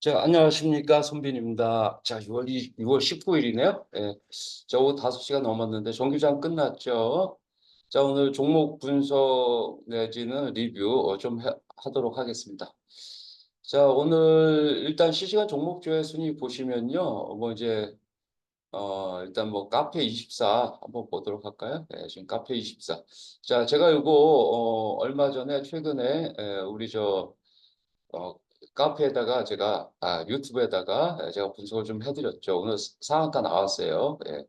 자, 안녕하십니까. 손빈입니다. 자, 6월, 6월 19일이네요. 예. 자, 오후 5시가 넘었는데 정규장 끝났죠. 자, 오늘 종목 분석 내지는 리뷰 어, 좀 해- 하도록 하겠습니다. 자, 오늘 일단 실시간 종목주의 순위 보시면요. 뭐 이제, 어, 일단 뭐 카페 24 한번 보도록 할까요? 네, 지금 카페 24. 자, 제가 이거, 어, 얼마 전에 최근에, 에, 우리 저, 어, 카페에다가 제가 아 유튜브에다가 제가 분석을 좀 해드렸죠. 오늘 상한가 나왔어요. 예.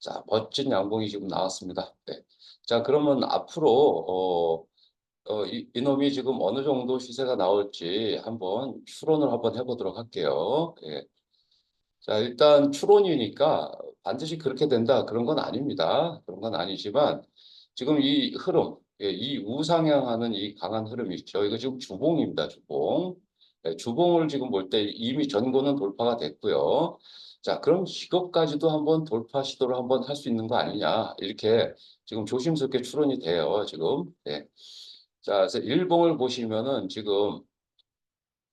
자 멋진 양봉이 지금 나왔습니다. 예. 자 그러면 앞으로 어, 어, 이, 이놈이 지금 어느 정도 시세가 나올지 한번 추론을 한번 해보도록 할게요. 예. 자 일단 추론이니까 반드시 그렇게 된다 그런 건 아닙니다. 그런 건 아니지만 지금 이 흐름, 예, 이 우상향하는 이 강한 흐름이 있죠. 이거 지금 주봉입니다. 주봉. 네, 주봉을 지금 볼 때 이미 전고는 돌파가 됐고요. 자, 그럼 이것까지도 한번 돌파 시도를 한번 할 수 있는 거 아니냐. 이렇게 지금 조심스럽게 추론이 돼요. 지금. 네. 자, 그래서 일봉을 보시면은 지금,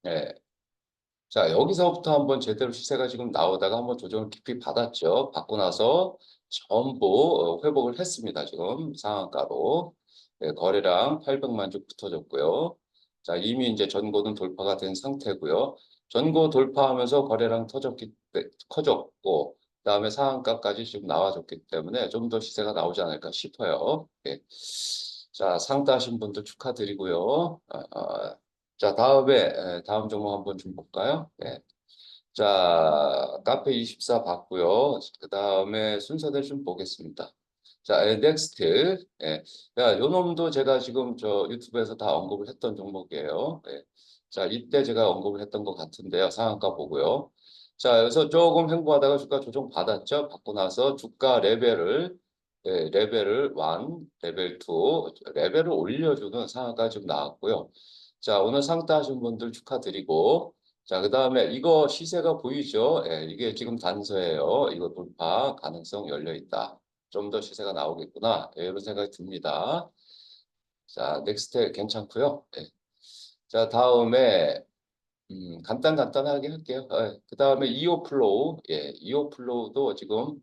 네. 자, 여기서부터 한번 제대로 시세가 지금 나오다가 한번 조정을 깊이 받았죠. 받고 나서 전부 어, 회복을 했습니다. 지금 상한가로. 네, 거래량 800만 주 붙어졌고요. 자, 이미 이제 전고는 돌파가 된 상태고요. 전고 돌파하면서 거래량 터졌기, 때- 커졌고, 그다음에 상한가까지 지금 나와줬기 때문에 좀 더 시세가 나오지 않을까 싶어요. 예. 자, 상 따신 분들 축하드리고요. 아, 아, 자, 다음에 에, 다음 종목 한번 좀 볼까요? 예. 자, 카페 24 봤고요. 그 다음에 순서대로 좀 보겠습니다. 자, 에, 넥스트. 예. 야, 요 놈도 제가 지금 저 유튜브에서 다 언급을 했던 종목이에요. 예. 자, 이때 제가 언급을 했던 것 같은데요. 상한가 보고요. 자, 여기서 조금 횡보하다가 주가 조정 받았죠. 받고 나서 주가 레벨을 예, 레벨을 1, 레벨 2, 레벨을 올려주는 상한가 지금 나왔고요. 자, 오늘 상따하신 분들 축하드리고, 자, 그 다음에 이거 시세가 보이죠? 예, 이게 지금 단서예요. 이거 돌파 가능성 열려 있다. 좀 더 시세가 나오겠구나. 예, 이런 생각이 듭니다. 자, 넥스트 괜찮고요. 예. 자, 다음에 음, 간단 간단하게 할게요. 그 다음에 이오 플로우, 예, 이오 플로우도 지금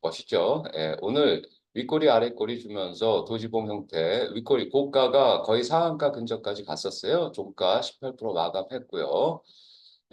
멋있죠. 예, 오늘 윗꼬리 아랫꼬리 주면서 도지봉 형태 윗꼬리 고가가 거의 상한가 근처까지 갔었어요. 종가 18% 마감했고요.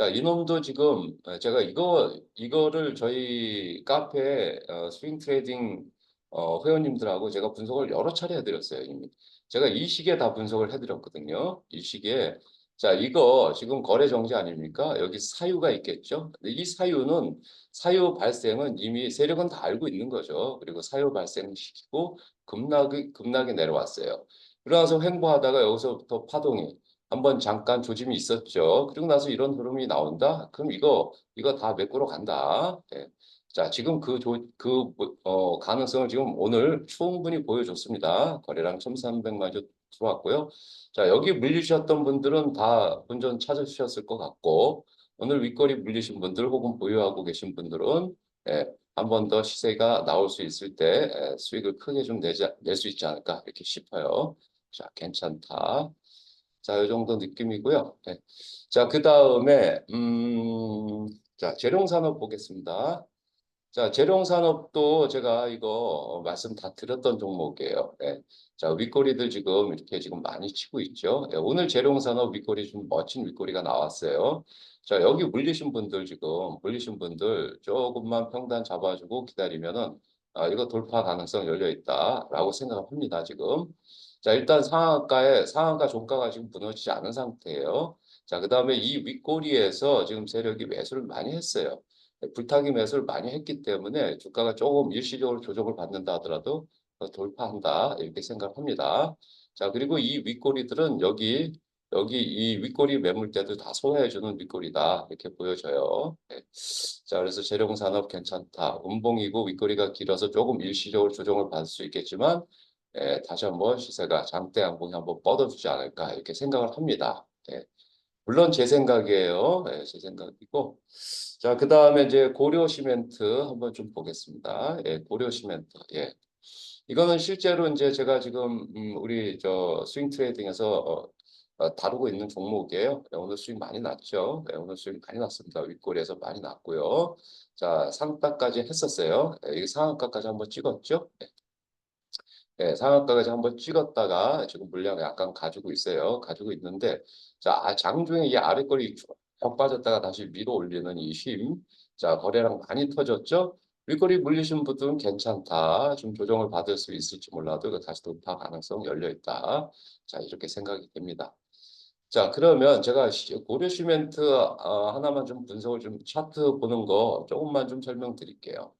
자, 이놈도 지금 어, 제가 이거 이거를 저희 카페 어, 스윙 트레이딩 어, 회원님들하고 제가 분석을 여러 차례 해드렸어요. 이미 제가 이 시기에 다 분석을 해드렸거든요. 이 시기에 자 이거 지금 거래 정지 아닙니까? 여기 사유가 있겠죠. 근데 이 사유는 사유 발생은 이미 세력은 다 알고 있는 거죠. 그리고 사유 발생시키고 급락이 급락이 내려왔어요. 그러나서 횡보하다가 여기서부터 파동이 한번 잠깐 조짐이 있었죠. 그리고 나서 이런 흐름이 나온다. 그럼 이거 이거 다 메꾸러 간다. 예. 자, 지금 그, 조, 그, 어, 가능성을 지금 오늘 충분히 보여줬습니다. 거래량 1,300만 주 들어왔고요. 자, 여기 물리셨던 분들은 다 본전 찾으셨을 것 같고, 오늘 윗거리 물리신 분들 혹은 보유하고 계신 분들은 예, 한 번 더 시세가 나올 수 있을 때 예, 수익을 크게 좀 내지, 낼수 있지 않을까 이렇게 싶어요. 자, 괜찮다. 자, 이 정도 느낌이고요. 네. 자, 그 다음에 음, 자, 재룡산업 보겠습니다. 자, 재룡산업도 제가 이거 말씀 다 드렸던 종목이에요. 네. 자, 윗꼬리들 지금 이렇게 지금 많이 치고 있죠. 네, 오늘 재룡산업 윗꼬리 좀 멋진 윗꼬리가 나왔어요. 자, 여기 물리신 분들 지금 물리신 분들 조금만 평단 잡아주고 기다리면은 아, 이거 돌파 가능성 열려 있다라고 생각을 합니다. 지금. 자, 일단 상한가에 상한가 종가가 지금 무너지지 않은 상태예요. 자, 그다음에 이 윗꼬리에서 지금 세력이 매수를 많이 했어요. 불타기 매수를 많이 했기 때문에 주가가 조금 일시적으로 조정을 받는다 하더라도 돌파한다 이렇게 생각합니다. 자, 그리고 이 윗꼬리들은 여기 여기 이 윗꼬리 매물대들 다 소화해주는 윗꼬리다 이렇게 보여져요. 네. 자, 그래서 재룡산업 괜찮다. 음봉이고 윗꼬리가 길어서 조금 일시적으로 조정을 받을 수 있겠지만 예, 다시 한번 시세가 장대 양봉이 한번 뻗어주지 않을까 이렇게 생각을 합니다. 예. 물론 제 생각이에요. 예, 제 생각이고. 자, 그 다음에 이제 고려 시멘트 한번 좀 보겠습니다. 예, 고려 시멘트. 예. 이거는 실제로 이제 제가 지금 음, 우리 저 스윙 트레이딩에서 어, 어, 다루고 있는 종목이에요. 네, 오늘 수익 많이 났죠. 네, 오늘 수익 많이 났습니다. 윗꼬리에서 많이 났고요. 자, 상따까지 했었어요. 네, 이게 상한가까지 한번 찍었죠. 네. 네, 상한가까지 한번 찍었다가 지금 물량 약간 가지고 있어요. 가지고 있는데 자, 아, 장중에 이 아랫거리 쭉 빠졌다가 다시 밀어 올리는 이 힘. 자, 거래량 많이 터졌죠. 윗거리 물리신 분들은 괜찮다. 좀 조정을 받을 수 있을지 몰라도 다시 돌파 가능성 열려 있다. 자, 이렇게 생각이 됩니다. 자, 그러면 제가 시- 고려 시멘트 어, 하나만 좀 분석을 좀 차트 보는 거 조금만 좀 설명드릴게요.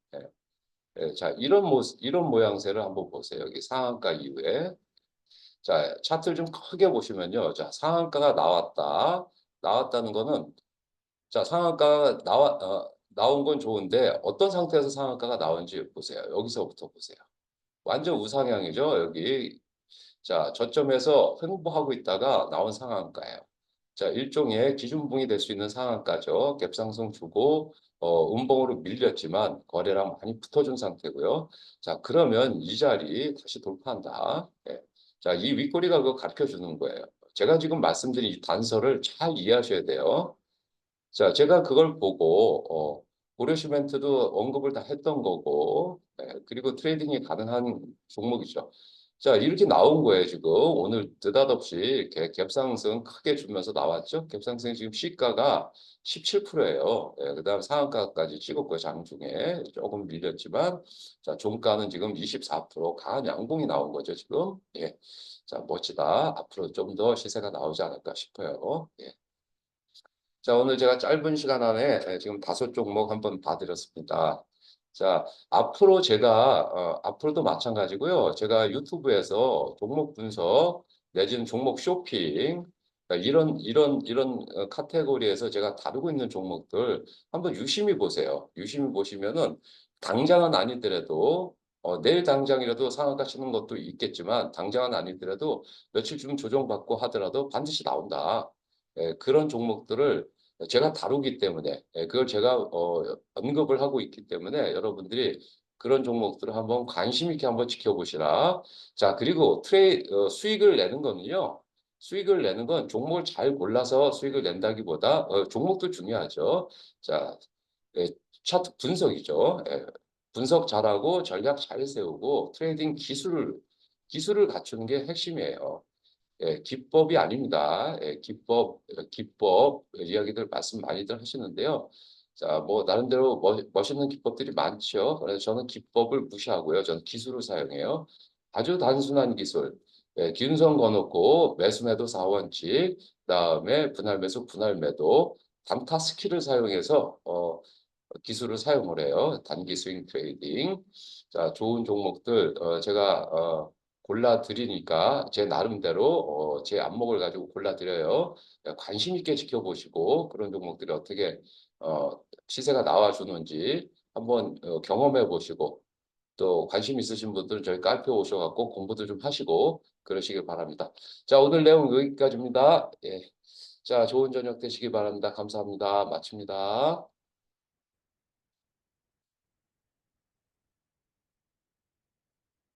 예. 예, 자, 이런 모 이런 모양새를 한번 보세요. 여기 상한가 이후에 자, 차트를 좀 크게 보시면요. 자, 상한가가 나왔다. 나왔다는 거는 자, 상한가가 나와 어, 나온 건 좋은데 어떤 상태에서 상한가가 나온지 보세요. 여기서부터 보세요. 완전 우상향이죠. 여기 자, 저점에서 횡보하고 있다가 나온 상한가예요. 자, 일종의 기준봉이 될 수 있는 상한가죠. 갭상승 주고 어, 음봉으로 밀렸지만 거래량 많이 붙어준 상태고요. 자, 그러면 이 자리 다시 돌파한다. 예. 자, 이 윗꼬리가 그거 가르쳐 주는 거예요. 제가 지금 말씀드린 이 단서를 잘 이해하셔야 돼요. 자, 제가 그걸 보고 어, 고려시멘트도 언급을 다 했던 거고, 예, 그리고 트레이딩이 가능한 종목이죠. 자, 이렇게 나온 거예요, 지금. 오늘 느닷없이 이렇게 갭상승 크게 주면서 나왔죠? 갭상승이 지금 시가가 17%예요. 예, 그 다음 상한가까지 찍었고요, 장중에. 조금 밀렸지만, 자, 종가는 지금 24% 강한 양봉이 나온 거죠, 지금. 예. 자, 멋지다. 앞으로 좀 더 시세가 나오지 않을까 싶어요. 예. 자, 오늘 제가 짧은 시간 안에 예, 지금 다섯 종목 한번 봐드렸습니다. 자, 앞으로 제가, 어, 앞으로도 마찬가지고요. 제가 유튜브에서 종목 분석 내지는 종목 쇼핑, 자, 이런, 이런, 이런 어, 카테고리에서 제가 다루고 있는 종목들 한번 유심히 보세요. 유심히 보시면은 당장은 아니더라도 어, 내일 당장이라도 상한가 치는 것도 있겠지만 당장은 아니더라도 며칠 좀 조정받고 하더라도 반드시 나온다. 예, 그런 종목들을 제가 다루기 때문에 예, 그걸 제가 어, 언급을 하고 있기 때문에 여러분들이 그런 종목들을 한번 관심 있게 한번 지켜보시라. 자, 그리고 트레이 어, 수익을 내는 거는요. 수익을 내는 건 종목을 잘 골라서 수익을 낸다기보다 어, 종목도 중요하죠. 자, 예, 차트 분석이죠. 예, 분석 잘하고 전략 잘 세우고 트레이딩 기술을 기술을 갖추는 게 핵심이에요. 예, 기법이 아닙니다. 예, 기법, 어, 기법 이야기들 말씀 많이들 하시는데요. 자, 뭐 나름대로 멋, 멋있는 기법들이 많죠. 그래서 저는 기법을 무시하고요. 저는 기술을 사용해요. 아주 단순한 기술. 예, 기운선 거놓고 매수매도 4원칙, 그다음에 분할 매수, 분할 매도, 단타 스킬을 사용해서 어, 기술을 사용을 해요. 단기 스윙 트레이딩. 자, 좋은 종목들 어, 제가 어, 골라 드리니까 제 나름대로 어, 제 안목을 가지고 골라 드려요. 관심 있게 지켜보시고 그런 종목들이 어떻게 어, 시세가 나와 주는지 한번 어, 경험해 보시고 또 관심 있으신 분들은 저희 카페 오셔갖고 공부도 좀 하시고 그러시길 바랍니다. 자 오늘 내용 여기까지입니다. 예. 자 좋은 저녁 되시기 바랍니다. 감사합니다. 마칩니다.